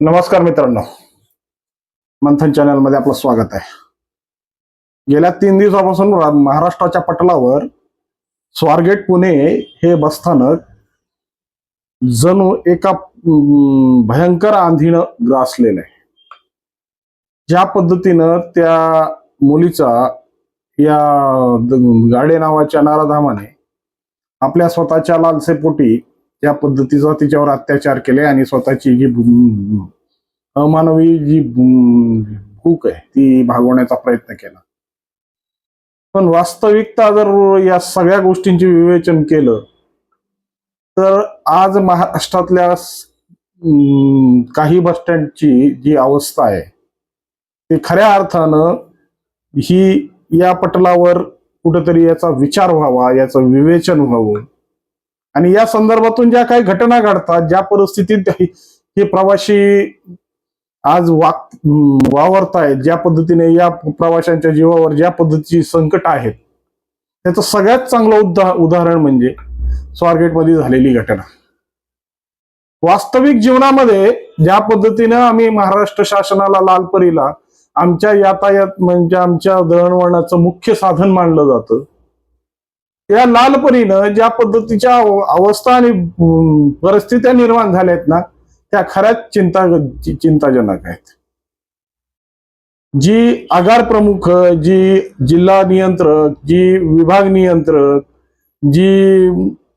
नमस्कार मित्रांनो. मंथन चॅनलमध्ये आपलं स्वागत आहे. गेल्या तीन दिवसापासून महाराष्ट्राच्या पटलावर स्वारगेट पुणे हे बसस्थानक जणू एका भयंकर आंधीनं ग्रासलेलं आहे. ज्या पद्धतीनं त्या मुलीचा या गाडे नावाच्या नाराधामाने आपल्या स्वतःच्या लालसेपोटी त्या पद्धतीचा तिच्यावर अत्याचार केले आणि स्वतःची जी अमानवी जी भूक आहे ती भागवण्याचा प्रयत्न केला. पण वास्तविकता जर या सगळ्या गोष्टींचे विवेचन केलं तर आज महाराष्ट्रातल्या काही बस स्टँडची जी अवस्था आहे ती खऱ्या अर्थानं ही या पटलावर कुठेतरी याचा विचार व्हावा याचं विवेचन व्हावं. आणि या संदर्भातून ज्या काही घटना घडतात ज्या परिस्थितीत हे हे प्रवासी आज वाक वावरतायत ज्या पद्धतीने या प्रवाशांच्या जीवावर ज्या पद्धतीची संकट आहेत त्याचं सगळ्यात चांगलं उदा उदाहरण म्हणजे स्वारगेटमध्ये झालेली घटना. वास्तविक जीवनामध्ये ज्या पद्धतीनं आम्ही महाराष्ट्र शासनाला लालपरीला आमच्या यातायात म्हणजे आमच्या दळणवळणाचं मुख्य साधन मानलं जातं या लालपरीनं ज्या पद्धतीच्या अवस्था आणि परिस्थित्या निर्माण झाल्यात ना त्या खऱ्याच चिंता चिंताजनक आहेत. जी आगार प्रमुख जी जिल्हा नियंत्रक जी विभाग नियंत्रक जी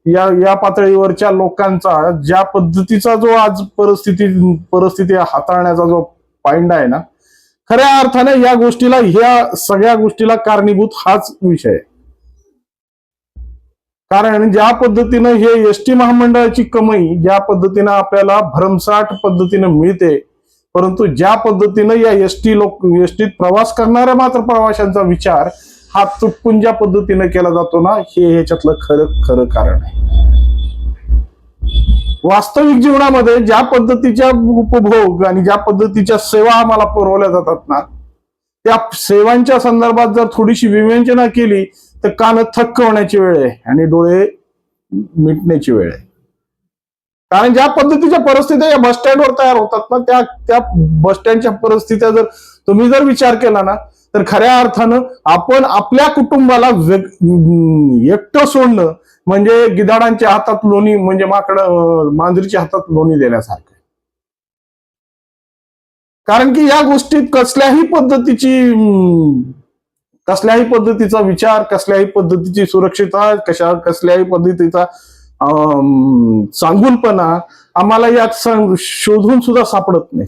या या पातळीवरच्या लोकांचा ज्या पद्धतीचा जो आज परिस्थिती परिस्थिती हाताळण्याचा जो पायंडा आहे ना खऱ्या अर्थाने या गोष्टीला ह्या सगळ्या गोष्टीला कारणीभूत हाच विषय आहे. कारण ज्या पद्धतीनं हे एस टी महामंडळाची कमाई ज्या पद्धतीनं आपल्याला भरमसाठ पद्धतीनं मिळते परंतु ज्या पद्धतीनं या एस टी लोक एस टीत प्रवास करणाऱ्या मात्र प्रवाशांचा विचार हा तुटपून ज्या पद्धतीनं केला जातो ना हे ह्याच्यातलं खरं खरं कारण आहे. वास्तविक जीवनामध्ये ज्या पद्धतीच्या उपभोग आणि ज्या पद्धतीच्या सेवा आम्हाला पुरवल्या जातात ना त्या सेवांच्या संदर्भात जर थोडीशी विवेचना केली तर कान थक्क होण्याची वेळ आहे आणि डोळे मिटण्याची वेळ आहे. कारण ज्या पद्धतीच्या परिस्थित्या या बस स्टँडवर तयार होतात ना त्या त्या बस स्टँडच्या परिस्थित्या जर तुम्ही जर विचार केला ना तर खऱ्या अर्थानं आपण आपल्या कुटुंबाला एकट एकटं सोडणं म्हणजे गिधाडांच्या हातात लोणी म्हणजे माकड मांजरीच्या हातात लोणी देण्यासारखं कारण की या गोष्टीत कसल्याही पद्धतीची कसल्याही पद्धतीचा विचार कसल्याही पद्धतीची सुरक्षितता कशा कसल्याही पद्धतीचा चांगुलपणा आम्हाला यात शोधून सुद्धा सापडत नाही.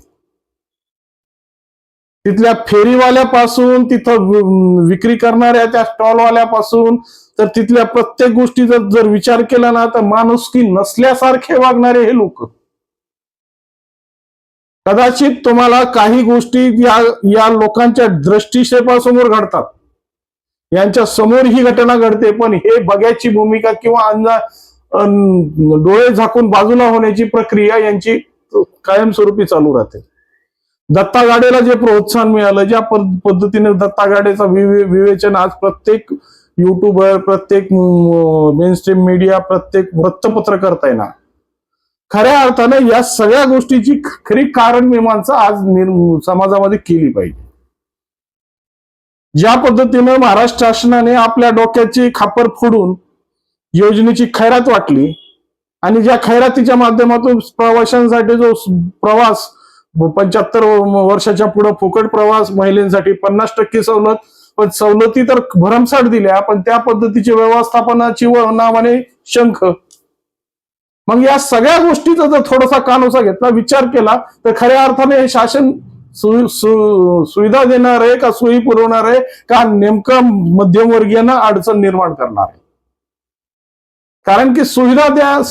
तिथल्या फेरीवाल्यापासून तिथं विक्री करणाऱ्या त्या स्टॉलवाल्यापासून तर तिथल्या प्रत्येक गोष्टीचा जर विचार केला ना तर माणुसकी नसल्यासारखे वागणारे हे लोक. कदाचित तुम्हाला काही गोष्टी या या लोकांच्या दृष्टिक्षेपासमोर घडतात. यांच्या समोर ही घटना घडते पण हे बघ्याची भूमिका किंवा अंजा डोळे झाकून बाजूला होण्याची प्रक्रिया यांची कायमस्वरूपी चालू राहते. दत्ता गाडेला जे प्रोत्साहन मिळालं ज्या पद्धतीने दत्ता गाडेचा विवे- विवेचन आज प्रत्येक युट्यूबर प्रत्येक मेनस्ट्रीम मीडिया प्रत्येक वृत्तपत्र करताय ना खऱ्या अर्थानं या सगळ्या गोष्टीची खरी कारण मीमांसा आज समाजामध्ये केली पाहिजे. ज्या पद्धतीनं महाराष्ट्र शासनाने आपल्या डोक्याची खापर फोडून योजनेची खैरात वाटली आणि ज्या खैरातीच्या माध्यमातून प्रवाशांसाठी जो प्रवास पंच्याहत्तर वर्षाच्या पुढे फुकट प्रवास महिलांसाठी पन्नास टक्के सवलत पण सवलती तर भरमसाठ दिल्या पण त्या पद्धतीची व्यवस्थापनाची व नावाने शंख. मग या सगळ्या गोष्टीचा जर थोडासा कानोसा घेतला विचार केला तर खऱ्या अर्थाने हे शासन सु- सु- सुविधा देणार आहे का सोयी पुरवणार आहे का नेमकं मध्यमवर्गीयांना अडचण निर्माण करणार आहे? कारण की सुविधा द्या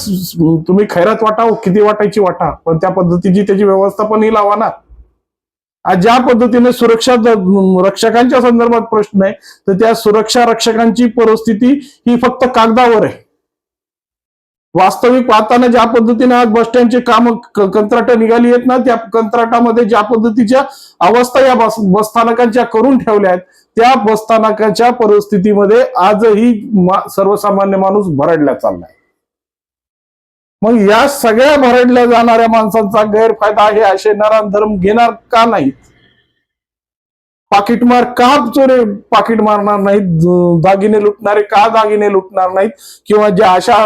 तुम्ही खैरात वाटा किती वाटायची वाटा पण त्या पद्धतीची त्याची व्यवस्थापन ही लावा ना. आज ज्या पद्धतीने सुरक्षा रक्षकांच्या संदर्भात प्रश्न आहे तर त्या सुरक्षा रक्षकांची परिस्थिती ही फक्त कागदावर आहे. वास्तविक पाहताना ज्या पद्धतीने आज बस स्टँडचे काम कंत्राट निघाली आहेत ना त्या कंत्राटामध्ये ज्या पद्धतीच्या अवस्था या बस बसस्थानकांच्या करून ठेवल्या आहेत त्या बसस्थानकाच्या परिस्थितीमध्ये आजही मा- सर्वसामान्य माणूस भरडला चाललाय. मग या सगळ्या भरडल्या जाणाऱ्या माणसांचा गैरफायदा हे असे नराधर्म घेणार का नाहीत? पाकिटमार का चोरे? पाकिट मारणार नाहीत दागिने लुटणारे का दागिने लुटणार नाहीत? किंवा जे अशा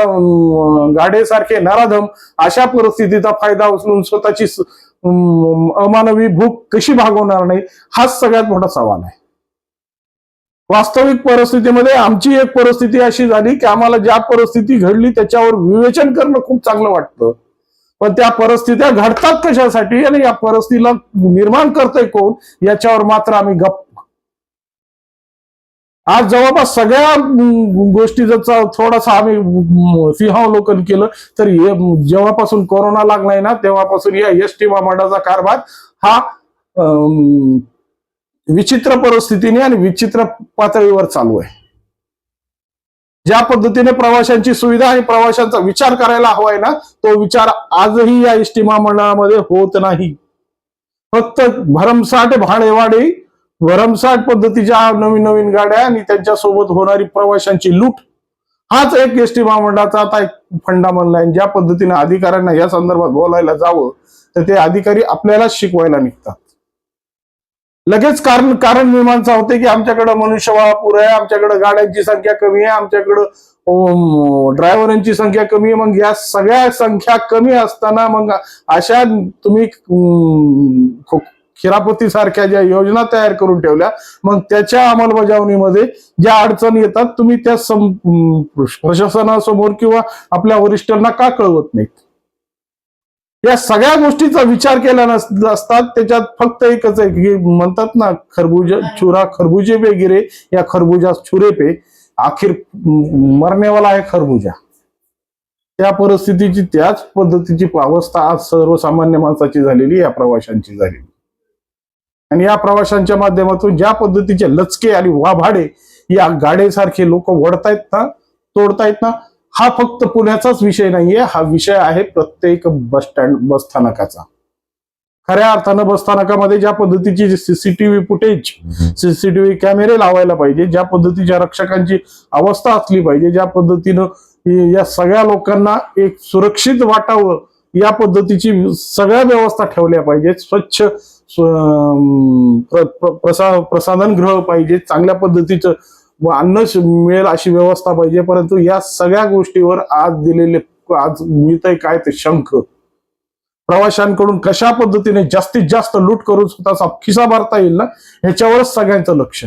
गाडेसारखे नराधम अशा परिस्थितीचा फायदा उचलून स्वतःची अमानवी भूक कशी भागवणार नाही हाच सगळ्यात मोठा सवाल आहे. वास्तविक परिस्थितीमध्ये आमची एक परिस्थिती अशी झाली की आम्हाला ज्या परिस्थिती घडली त्याच्यावर विवेचन करणं खूप चांगलं वाटतं. पण त्या परिस्थित्या घडतात कशासाठी? आणि या परिस्थितीला निर्माण करतोय कोण? याच्यावर मात्र आम्ही गप्प. आज जवळपास सगळ्या गोष्टी जर थोडासा आम्ही सिंहावलोकन केलं तर जेव्हापासून कोरोना लागलाय ना तेव्हापासून या एस टी महामंडळाचा कारभार हा अं, विचित्र परिस्थितीने आणि विचित्र पातळीवर चालू आहे. ज्या पद्धतीने प्रवाशांची सुविधा आणि प्रवाशांचा विचार करायला हवाय ना तो विचार आजही या एसटी महामंडळामध्ये होत नाही. फक्त भरमसाठ भाडेवाडी भरमसाठ पद्धतीच्या नवीन नवीन गाड्या आणि त्यांच्यासोबत होणारी प्रवाशांची लूट हाच एक एसटी महामंडळाचा आता एक फंडा बनलाय. आणि ज्या पद्धतीने अधिकाऱ्यांना या संदर्भात बोलायला जावं तर ते अधिकारी आपल्याला शिकवायला निघतात. लगेच कारण कारण मीमांसा होते की आमच्याकडे मनुष्यबळ पुर आहे आमच्याकडे गाड्यांची संख्या कमी आहे आमच्याकडं ड्रायव्हरांची संख्या कमी आहे मग या सगळ्या संख्या कमी असताना मग अशा तुम्ही खिरापती सारख्या ज्या योजना तयार करून ठेवल्या मग त्याच्या अंमलबजावणीमध्ये ज्या अडचणी येतात तुम्ही त्या प्रशासनासमोर किंवा आपल्या वरिष्ठांना का कळवत नाहीत? या सगळ्या गोष्टीचा विचार केला नस- नसतात. त्याच्यात फक्त एकच आहे की म्हणतात ना खरबुज चुरा खरबुजे पे गिरे या खरबुजा छुरे पे. अखेर मरणेवाला आहे खरबुजा. त्या परिस्थितीची त्याच पद्धतीची अवस्था आज सर्वसामान्य माणसाची झालेली या प्रवाशांची झालेली. आणि या प्रवाशांच्या माध्यमातून ज्या पद्धतीचे लचके आणि वाभाडे या गाडेसारखे लोक ओढतायत ना तोडतायत ना हा फक्त पुण्याचाच विषय नाहीये हा विषय आहे प्रत्येक बस स्टँड बस स्थानकाचा. खऱ्या अर्थानं बस स्थानकामध्ये ज्या पद्धतीची सीसीटीव्ही फुटेज सीसीटीव्ही कॅमेरे लावायला पाहिजे ज्या पद्धतीच्या रक्षकांची अवस्था असली पाहिजे ज्या पद्धतीनं या सगळ्या लोकांना एक सुरक्षित वाटावं या पद्धतीची सगळ्या व्यवस्था ठेवल्या पाहिजेत. स्वच्छ प्रसा प्रसाधन गृह पाहिजे चांगल्या पद्धतीचं व अन्न मिळेल अशी व्यवस्था पाहिजे परंतु या सगळ्या गोष्टीवर आज दिलेले आज मिळतंय काय ते शंख. प्रवाशांकडून कशा पद्धतीने जास्तीत जास्त लूट करून स्वतःचा खिसा भरता येईल ना ह्याच्यावरच सगळ्यांचं लक्ष.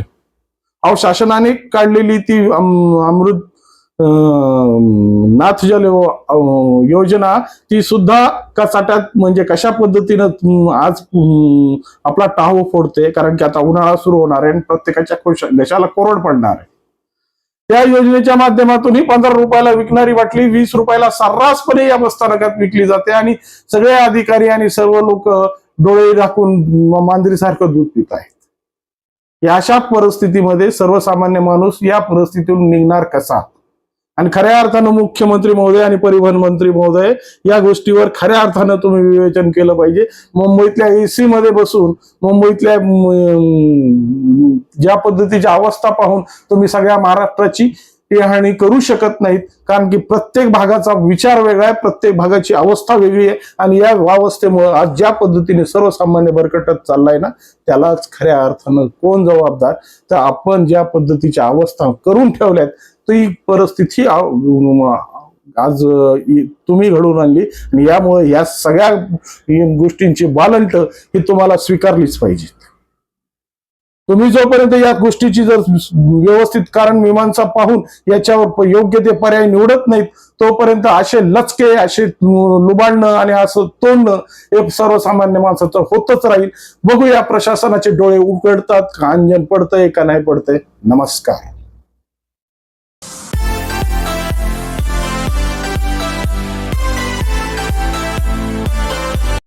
अहो शासनाने काढलेली ती अम- अमृत नाथ जल योजना ती सुद्धा कचाट्यात म्हणजे कशा पद्धतीनं आज आपला टाहो फोडते? कारण की आता उन्हाळा सुरू होणार आहे आणि प्रत्येकाच्या देशाला कोरड पडणार आहे. त्या योजनेच्या माध्यमातून ही पंधरा रुपयाला विकणारी बाटली वीस रुपयाला सर्रासपणे या बस्तानकात विकली जाते आणि सगळे अधिकारी आणि सर्व लोक डोळे दाखवून मांजरीसारखं दूध पित आहेत. या अशा परिस्थितीमध्ये सर्वसामान्य माणूस या परिस्थितीतून निघणार कसा? आणि खऱ्या अर्थानं मुख्यमंत्री महोदय आणि परिवहन मंत्री महोदय या गोष्टीवर खऱ्या अर्थानं तुम्ही विवेचन केलं पाहिजे. मुंबईतल्या एसी मध्ये बसून मुंबईतल्या ज्या पद्धतीची अवस्था पाहून तुम्ही सगळ्या महाराष्ट्राची टिहाणी करू शकत नाहीत. कारण की प्रत्येक भागाचा विचार वेगळा आहे प्रत्येक भागाची अवस्था वेगळी आहे आणि या अवस्थेमुळे आज ज्या पद्धतीने सर्वसामान्य भरकटत चाललाय ना त्यालाच खऱ्या अर्थानं कोण जबाबदार? तर आपण ज्या पद्धतीच्या अवस्था करून ठेवल्यात ती परिस्थिती आज तुम्ही घडवून आणली. आणि यामुळे या सगळ्या गोष्टींची बालंट ही तुम्हाला स्वीकारलीच पाहिजे. तुम्ही जोपर्यंत या गोष्टीची जर व्यवस्थित कारण मीमांसा पाहून याच्यावर योग्य ते पर्याय निवडत नाहीत तोपर्यंत असे लचके असे लुबाडणं आणि असं तोडणं हे सर्वसामान्य माणसाचं होतच राहील. बघूया प्रशासनाचे डोळे उघडतात का अंजन पडतंय का नाही पडतंय. नमस्कार.